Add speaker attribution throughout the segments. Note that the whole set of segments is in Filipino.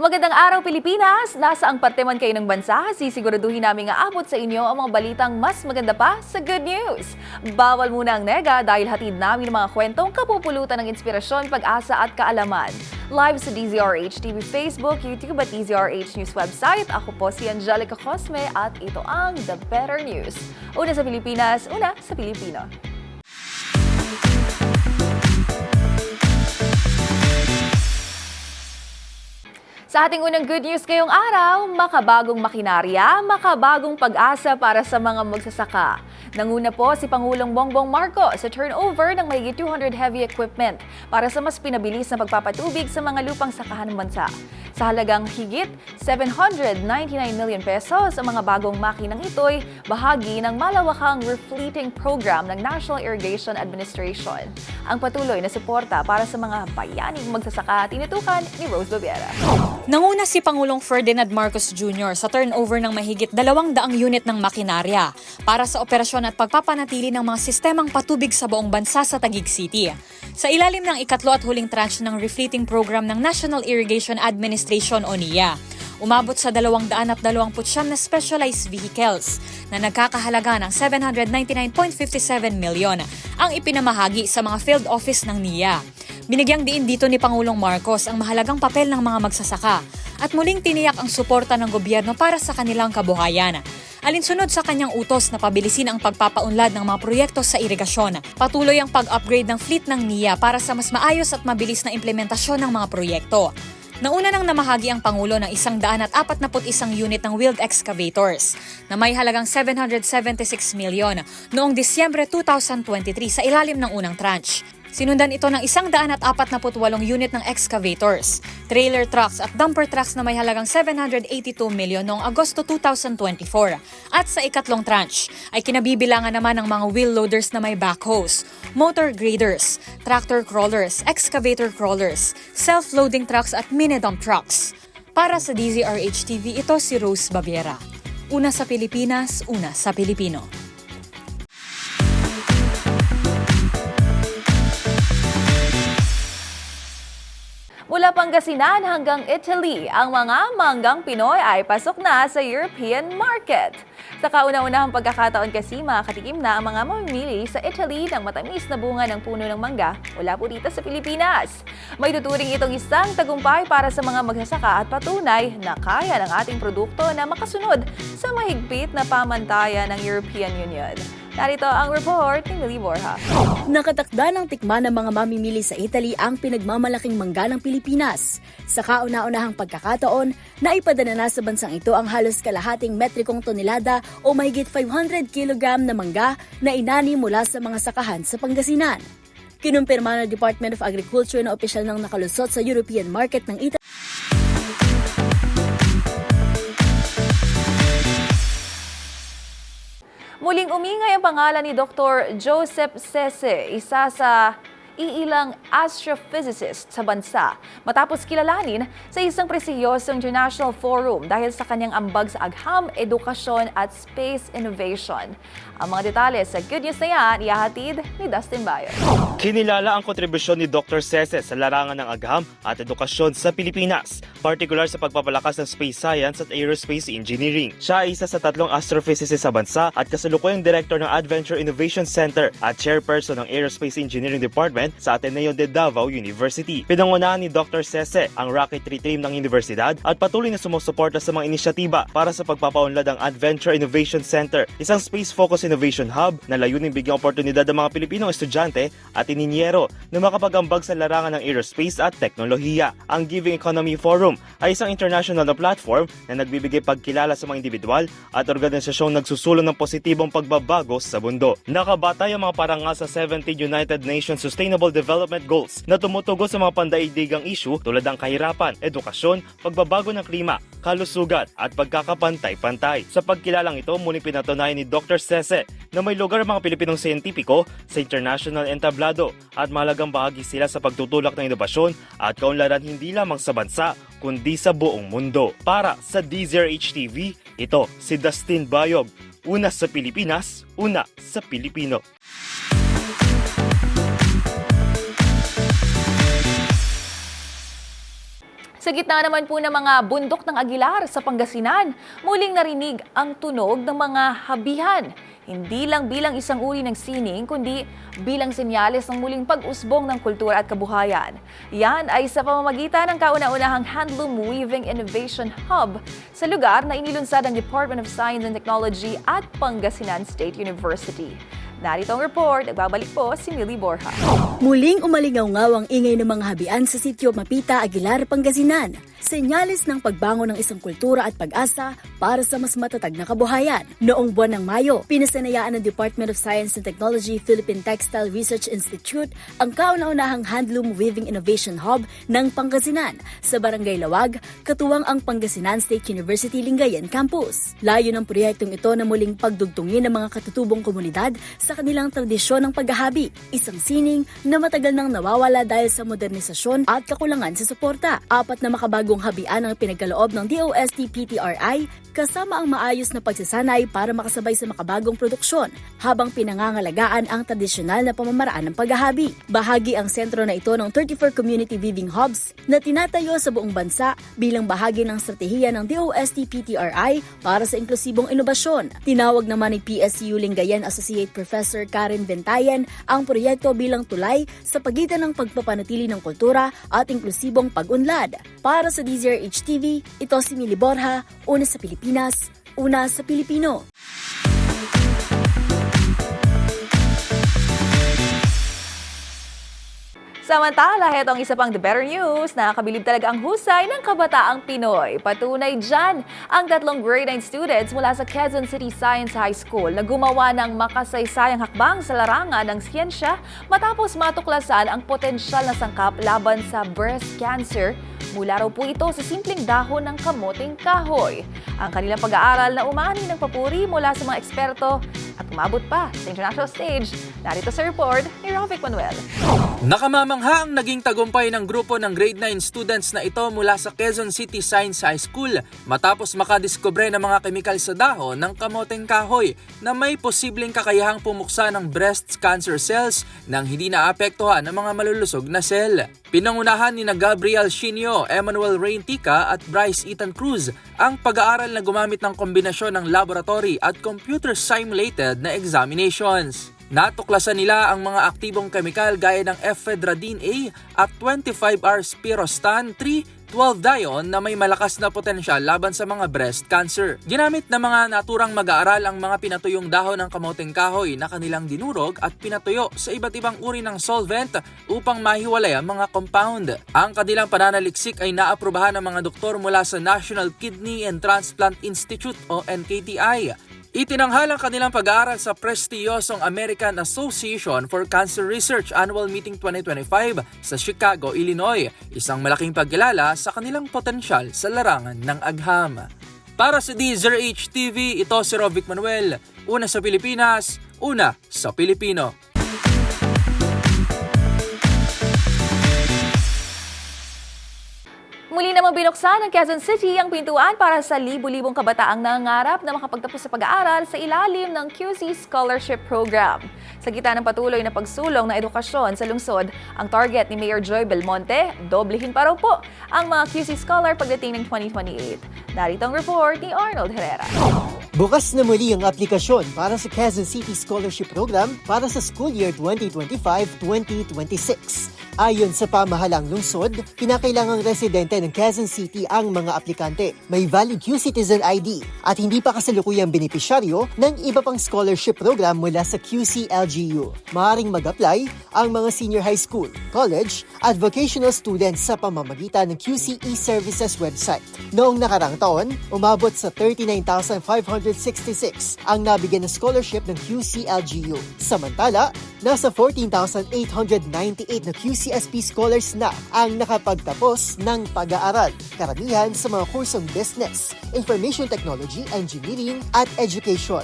Speaker 1: Magandang araw Pilipinas! Nasa ang parte man kayo ng bansa, sisiguraduhin namin nga abot sa inyo ang mga balitang mas maganda pa sa good news. Bawal muna ang nega dahil hatid namin mga kwentong kapupulutan ng inspirasyon, pag-asa at kaalaman. Live sa DZRH TV Facebook, YouTube at DZRH News website. Ako po si Angelica Cosme at ito ang The Better News. Una sa Pilipinas, una sa Pilipino. Sa ating unang good news ngayong araw, makabagong makinarya, makabagong pag-asa para sa mga magsasaka. Nanguna po si Pangulong Bongbong Marcos sa turnover ng mahigit 200 heavy equipment para sa mas pinabilis na pagpapatubig sa mga lupang sakahan ng bansa. Sa halagang higit 799 million pesos, ang mga bagong makinang ito'y bahagi ng malawakang refleeting program ng National Irrigation Administration. Ang patuloy na suporta para sa mga bayaning magsasaka tinutukan ni Rose Baviera.
Speaker 2: Nanguna si Pangulong Ferdinand Marcos Jr. sa turnover ng mahigit 200 unit ng makinarya para sa operasyon at pagpapanatili ng mga sistemang patubig sa buong bansa sa Taguig City. Sa ilalim ng ikatlo at huling tranche ng refleeting program ng National Irrigation Administration o NIA, umabot sa 229 na specialized vehicles na nagkakahalaga ng 799.57 milyon ang ipinamahagi sa mga field office ng NIA. Binigyang diin dito ni Pangulong Marcos ang mahalagang papel ng mga magsasaka at muling tiniyak ang suporta ng gobyerno para sa kanilang kabuhayan. Alinsunod sa kanyang utos na pabilisin ang pagpapaunlad ng mga proyekto sa irigasyon, patuloy ang pag-upgrade ng fleet ng NIA para sa mas maayos at mabilis na implementasyon ng mga proyekto. Nauna nang namahagi ang Pangulo ng isang daan at apat isang unit ng wheeled excavators na may halagang 776 milyon noong Disyembre 2023 sa ilalim ng unang tranche. Sinundan ito ng isang daan at apat unit ng excavators, trailer trucks at dumper trucks na may halagang 782 milyon noong Agosto 2024. At sa ikatlong tranche ay kinabibilangan naman ng mga wheel loaders na may backhoes, motor graders, tractor crawlers, excavator crawlers, self-loading trucks at mini-dump trucks. Para sa DZRH TV, ito si Rose Baviera. Una sa Pilipinas, una sa Pilipino.
Speaker 1: Mula Pangasinan hanggang Italy, ang mga manggang Pinoy ay pasok na sa European market. Sa kauna-unahang pagkakataon kasi makakatikim na ang mga mamimili sa Italy ng matamis na bunga ng puno ng mangga mula po dito sa Pilipinas. May tuturing itong isang tagumpay para sa mga magsasaka at patunay na kaya ng ating produkto na makasunod sa mahigpit na pamantayan ng European Union. Narito ang report ni Millie Borja.
Speaker 3: Nakatakda ng tikman ng mga mamimili sa Italy ang pinagmamalaking mangga ng Pilipinas. Sa kauna-unahang pagkakataon, naipadala na sa bansang ito ang halos kalahating metrikong tonelada o mahigit 500 kg na mangga na inani mula sa mga sakahan sa Pangasinan. Kinumpirma ng Department of Agriculture na opisyal ng nakalusot sa European market ng Italy
Speaker 1: Muling umingay ang pangalan ni Dr. Joseph Sese, isa sa iilang astrophysicist sa bansa matapos kilalanin sa isang prestigyosong international forum dahil sa kanyang ambag sa agham, edukasyon at space innovation. Ang mga detalye sa Good News na yan, ihahatid ni Dustin Bayo.
Speaker 4: Kinilala ang kontribusyon ni Dr. Cese sa larangan ng agham at edukasyon sa Pilipinas, partikular sa pagpapalakas ng space science at aerospace engineering. Siya ay isa sa tatlong astrophysicist sa bansa at kasalukuyang director ng Adventure Innovation Center at chairperson ng Aerospace Engineering Department sa Ateneo de Davao University. Pinangunahan ni Dr. Sese ang rocketry team ng universidad at patuloy na sumusuporta sa mga inisyatiba para sa pagpapaunlad ng Adventure Innovation Center, isang space-focused innovation hub na layunin bigyang oportunidad ng mga Pilipinong estudyante at ininyero na makapagambag sa larangan ng aerospace at teknolohiya. Ang Giving Economy Forum ay isang international na platform na nagbibigay pagkilala sa mga individual at organisasyong nagsusulong ng positibong pagbabago sa mundo. Nakabatay ang mga parangal sa 17 United Nations Sustainable Development Goals na tumutugon sa mga pandaigdigang issue tulad ng kahirapan, edukasyon, pagbabago ng klima, kalusugan at pagkakapantay-pantay. Sa pagkilalang ito, muling pinatunayan ni Dr. Sese na may lugar ang mga Pilipinong siyentipiko sa international entablado at mahalagang bahagi sila sa pagtutulak ng inobasyon at kaunlaran hindi lamang sa bansa kundi sa buong mundo. Para sa DZRH TV, ito si Dustin Bayog. Una sa Pilipinas, una sa Pilipino.
Speaker 1: Sa gitna naman po ng mga bundok ng Aguilar sa Pangasinan, muling narinig ang tunog ng mga habihan. Hindi lang bilang isang uri ng sining, kundi bilang senyales ng muling pag-usbong ng kultura at kabuhayan. Yan ay sa pamamagitan ng kauna-unahang Handloom Weaving Innovation Hub sa lugar na inilunsad ng Department of Science and Technology at Pangasinan State University. Narito ang report, nagbabalik po si Millie Borja.
Speaker 3: Muling umalingaw-ngaw ang ingay ng mga habian sa sitio Mapita, Aguilar, Pangasinan. Senyales ng pagbangon ng isang kultura at pag-asa para sa mas matatag na kabuhayan. Noong buwan ng Mayo, pinasanayaan ng Department of Science and Technology Philippine Textile Research Institute ang kauna-unahang Handloom Weaving Innovation Hub ng Pangasinan sa Barangay Lawag, katuwang ang Pangasinan State University Lingayen Campus. Layo ng proyektong ito na muling pagdugtungin ng mga katutubong komunidad sa kanilang tradisyon ng paghahabi, isang sining na matagal nang nawawala dahil sa modernisasyon at kakulangan sa suporta. Apat na makabagong habian ang pinagkaloob ng DOST PTRI kasama ang maayos na pagsasanay para makasabay sa makabagong produksyon habang pinangangalagaan ang tradisyonal na pamamaraan ng paghahabi. Bahagi ang sentro na ito ng 34 community weaving hubs na tinatayo sa buong bansa bilang bahagi ng strategiya ng DOST PTRI para sa inklusibong inobasyon. Tinawag naman ni PSU Lingayen Associate Professor Karen Ventayan ang proyekto bilang tulay sa pagitan ng pagpapanatili ng kultura at inklusibong pag-unlad. Para sa DZRH TV, ito si Mili Borja, una sa Pilipinas, una sa Pilipino.
Speaker 1: Samantala, hetong isa pang the better news, nakakabilib talaga ang husay ng kabataang Pinoy. Patunay dyan ang tatlong grade 9 students mula sa Quezon City Science High School na gumawa ng makasaysayang hakbang sa larangan ng siyensya matapos matuklasan ang potensyal na sangkap laban sa breast cancer Mula raw po ito sa simpleng dahon ng kamoting kahoy. Ang kanilang pag-aaral na umani ng papuri mula sa mga eksperto at umabot pa sa international stage. Narito sa report ni Rafic Manuel.
Speaker 5: Nakamamangha ang naging tagumpay ng grupo ng grade 9 students na ito mula sa Quezon City Science High School matapos makadiskubre ng mga kemikal sa dahon ng kamoteng kahoy na may posibleng kakayahang pumuksa ng breast cancer cells nang hindi naapektuhan ng mga malulusog na cell. Pinangunahan ni na Gabriel Shinyo, Emmanuel Raintica at Bryce Ethan Cruz ang pag-aaral na gumamit ng kombinasyon ng laboratory at computer simulated na examinations. Natuklasan nila ang mga aktibong kemikal gaya ng ephedradine A at 25R spirostan 3 12-dione na may malakas na potensyal laban sa mga breast cancer. Ginamit ng mga naturang mag-aaral ang mga pinatuyong dahon ng kamoteng kahoy na kanilang dinurog at pinatuyo sa iba't ibang uri ng solvent upang mahiwalay ang mga compound. Ang kanilang pananaliksik ay naaprubahan ng mga doktor mula sa National Kidney and Transplant Institute o NKTI. Itinanghal ang kanilang pag-aaral sa prestiyosong American Association for Cancer Research Annual Meeting 2025 sa Chicago, Illinois, isang malaking pagkilala sa kanilang potensyal sa larangan ng agham. Para sa DZRH TV, ito si Rovic Manuel, una sa Pilipinas, una sa Pilipino.
Speaker 1: Namang binuksan ng Quezon City ang pintuan para sa libu-libong kabataang nangangarap na makapagtapos sa pag-aaral sa ilalim ng QC Scholarship Program. Sa gitna ng patuloy na pagsulong ng edukasyon sa lungsod, ang target ni Mayor Joy Belmonte, doblehin pa raw po ang mga QC Scholar pagdating ng 2028. Narito ang report ni Arnold Herrera.
Speaker 6: Bukas na muli ang aplikasyon para sa Quezon City Scholarship Program para sa school year 2025-2026. Ayon sa pamahalang lungsod, kinakailangang residente ng Quezon City ang mga aplikante. May valid Q-Citizen ID at hindi pa kasalukuyang benepisyaryo ng iba pang scholarship program mula sa QC-LGU. Maaring mag-apply ang mga senior high school, college at vocational students sa pamamagitan ng QC e-Services website. Noong nakarang taon, umabot sa 39,566 ang nabigyan ng scholarship ng QC-LGU. Samantala, nasa 14,898 na QCSP scholars na ang nakapagtapos ng pag-aaral. Karamihan sa mga kursong business, information technology, engineering at education.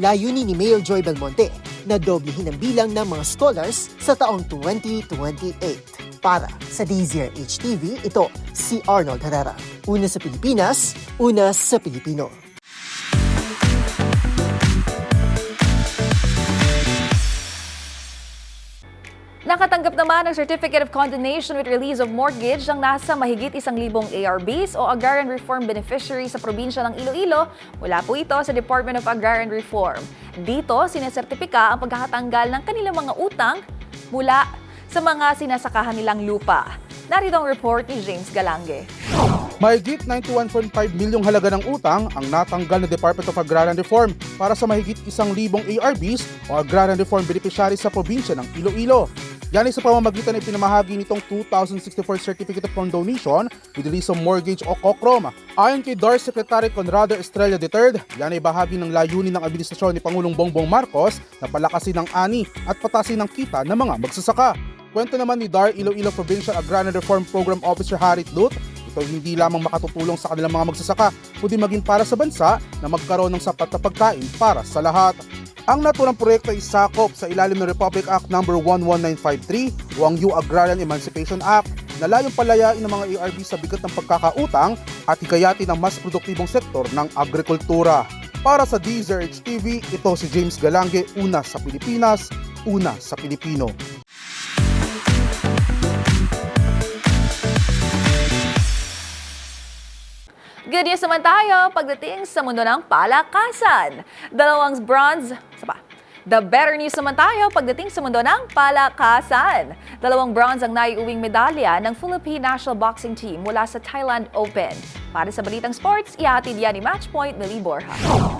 Speaker 6: Layunin ni Mayor Joy Belmonte na doblehin ang bilang ng mga scholars sa taong 2028. Para sa DZRH TV, ito si Arnold Herrera. Una sa Pilipinas, una sa Pilipino.
Speaker 1: Nakatanggap naman ng Certificate of Condonation with Release of Mortgage ang nasa mahigit isang libong ARBs o Agrarian Reform Beneficiaries sa probinsya ng Iloilo mula po ito sa Department of Agrarian Reform. Dito, sinesertipika ang pagkakatanggal ng kanilang mga utang mula sa mga sinasakahan nilang lupa. Narito ang report ni James Galange.
Speaker 7: Mahigit 91.5 milyong halaga ng utang ang natanggal ng Department of Agrarian Reform para sa mahigit isang libong ARBs o Agrarian Reform Beneficiaries sa probinsya ng Iloilo. Yan ay sa pamamagitan ng pinamahagi nitong 2064 Certificate of Condonation with Release of Mortgage o COCROM. Ayon kay DAR Secretary Conrado Estrella III, yan ay bahagi ng layunin ng administrasyon ni Pangulong Bongbong Marcos na palakasin ang ani at patasin ang kita ng mga magsasaka. Kwento naman ni DAR Iloilo Provincial Agrarian Reform Program Officer Harit Lut, ito hindi lamang makatutulong sa kanilang mga magsasaka, kundi maging para sa bansa na magkaroon ng sapat na pagkain para sa lahat. Ang naturang proyekto ay sakop sa ilalim ng Republic Act No. 11953 o ang New Agrarian Emancipation Act na layong palayain ng mga ARB sa bigat ng pagkakautang at hikayatin ang mas produktibong sektor ng agrikultura. Para sa DZRH TV, ito si James Galange, una sa Pilipinas, una sa Pilipino.
Speaker 1: Good news naman tayo pagdating sa mundo ng palakasan. Dalawang bronze, pa. The better news naman tayo pagdating sa mundo ng palakasan. Dalawang bronze ang naiuwing medalya ng Philippine National Boxing Team mula sa Thailand Open. Para sa Balitang Sports, ihatid yan ni Matchpoint Millie Borja.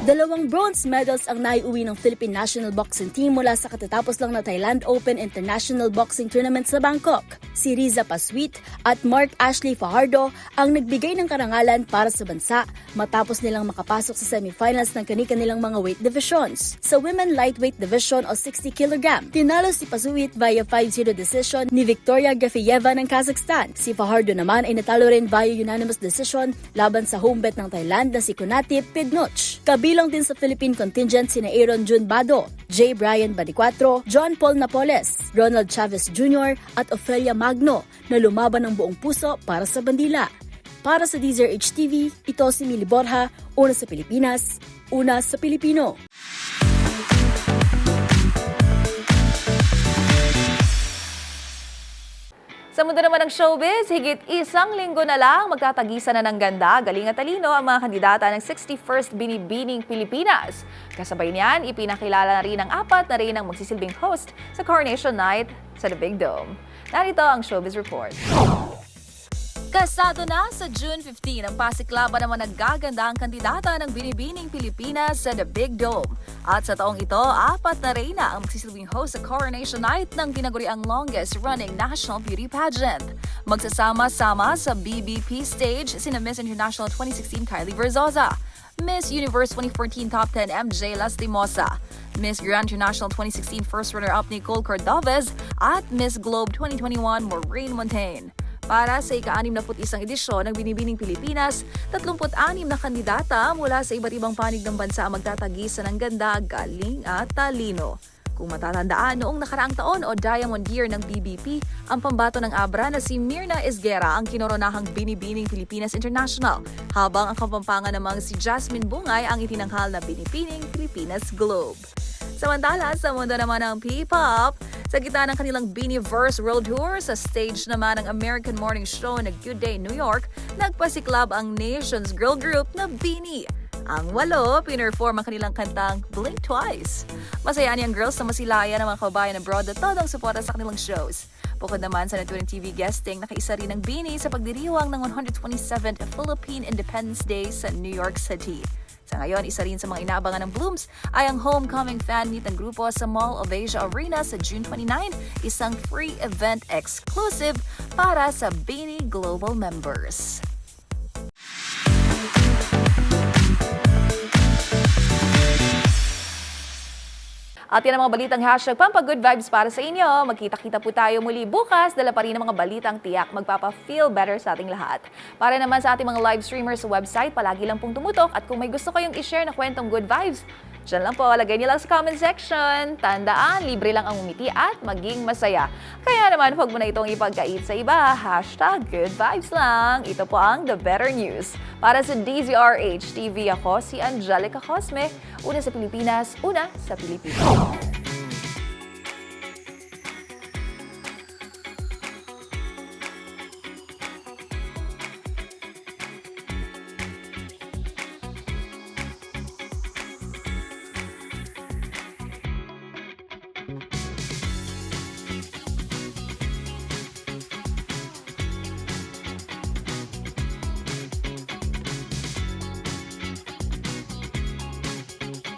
Speaker 3: Dalawang bronze medals ang naiuwi ng Philippine National Boxing Team mula sa katatapos lang na Thailand Open International Boxing Tournament sa Bangkok. Si Riza Paswit at Mark Ashley Fajardo ang nagbigay ng karangalan para sa bansa matapos nilang makapasok sa semifinals ng kani-kanilang mga weight divisions. Sa Women Lightweight Division o 60 kg, tinalo si Paswit via 5-0 decision ni Victoria Gafiyeva ng Kazakhstan. Si Fajardo naman ay natalo rin via unanimous decision laban sa home bet ng Thailand na si Kunati Pidnoch. Kabilang din sa Philippine contingent sina Aaron Jun Bado, J. Brian Badicuatro, John Paul Napoles, Ronald Chavez Jr. at Ofelia Magno na lumaban ng buong puso para sa bandila. Para sa Deezer HTV, ito si Mili Borja, una sa Pilipinas, una sa Pilipino.
Speaker 1: Sa mundo naman ng showbiz, higit isang linggo na lang magtatagisan na ng ganda, galing at talino ang mga kandidata ng 61st Binibining Pilipinas. Kasabay niyan, ipinakilala na rin ang apat na rin ang magsisilbing host sa Coronation Night sa The Big Dome. Narito ang showbiz report. Kasado na sa June 15 ang pasiklaban naman naggaganda ang kandidata ng Binibining Pilipinas sa The Big Dome. At sa taong ito, apat na reyna ang magsisilbing host sa Coronation Night ng tinaguriang longest-running national beauty pageant. Magsasama-sama sa BBP stage sina Miss International 2016 Kylie Verzosa, Miss Universe 2014 Top 10 MJ Lastimosa, Miss Grand International 2016 First Runner-Up Nicole Cordovez, at Miss Globe 2021 Maureen Montaigne. Para sa ika-61 edisyon ng Binibining Pilipinas, 36 na kandidata mula sa iba't ibang panig ng bansa ang magtatagisa ng ganda, galing at talino. Kung matatandaan, noong nakaraang taon o Diamond Year ng BBP, ang pambato ng Abra na si Mirna Esguera ang kinoronahang Binibining Pilipinas International, habang ang kapampangan namang si Jasmine Bungay ang itinanghal na Binibining Pilipinas Globe. Samantala, sa mundo naman ng P-pop, sa gitna ng kanilang Beaniverse World Tour, sa stage naman ng American Morning Show na Good Day New York, nagpasiklab ang Nation's girl group na Beanie. Ang walo, pinerform ang kanilang kantang Blink Twice. Masaya ang girls na masilaya ng mga kababayan abroad at todong suporta sa kanilang shows. Bukod naman sa Network TV guesting, nakaisa rin ng Bini sa pagdiriwang ng 127th Philippine Independence Day sa New York City. Sa ngayon, isa rin sa mga inaabangan ng Blooms ay ang homecoming fan meet ng grupo sa Mall of Asia Arena sa June 29, isang free event exclusive para sa Bini Global members. At yan ang mga balitang hashtag Pampagood Vibes para sa inyo. Magkita-kita po tayo muli bukas. Dala pa rin ang mga balitang tiyak. Magpapa-feel better sa ating lahat. Para naman sa ating mga live streamers sa website, palagi lang pong tumutok. At kung may gusto kayong i-share na kwentong good vibes, dyan lang po, lagay niyo lang sa comment section. Tandaan, libre lang ang umiti at maging masaya. Kaya naman, huwag mo na itong ipagkait sa iba. Hashtag good vibes lang. Ito po ang The Better News. Para sa DZRH TV, ako si Angelica Cosme. Una sa Pilipinas, una sa Pilipinas.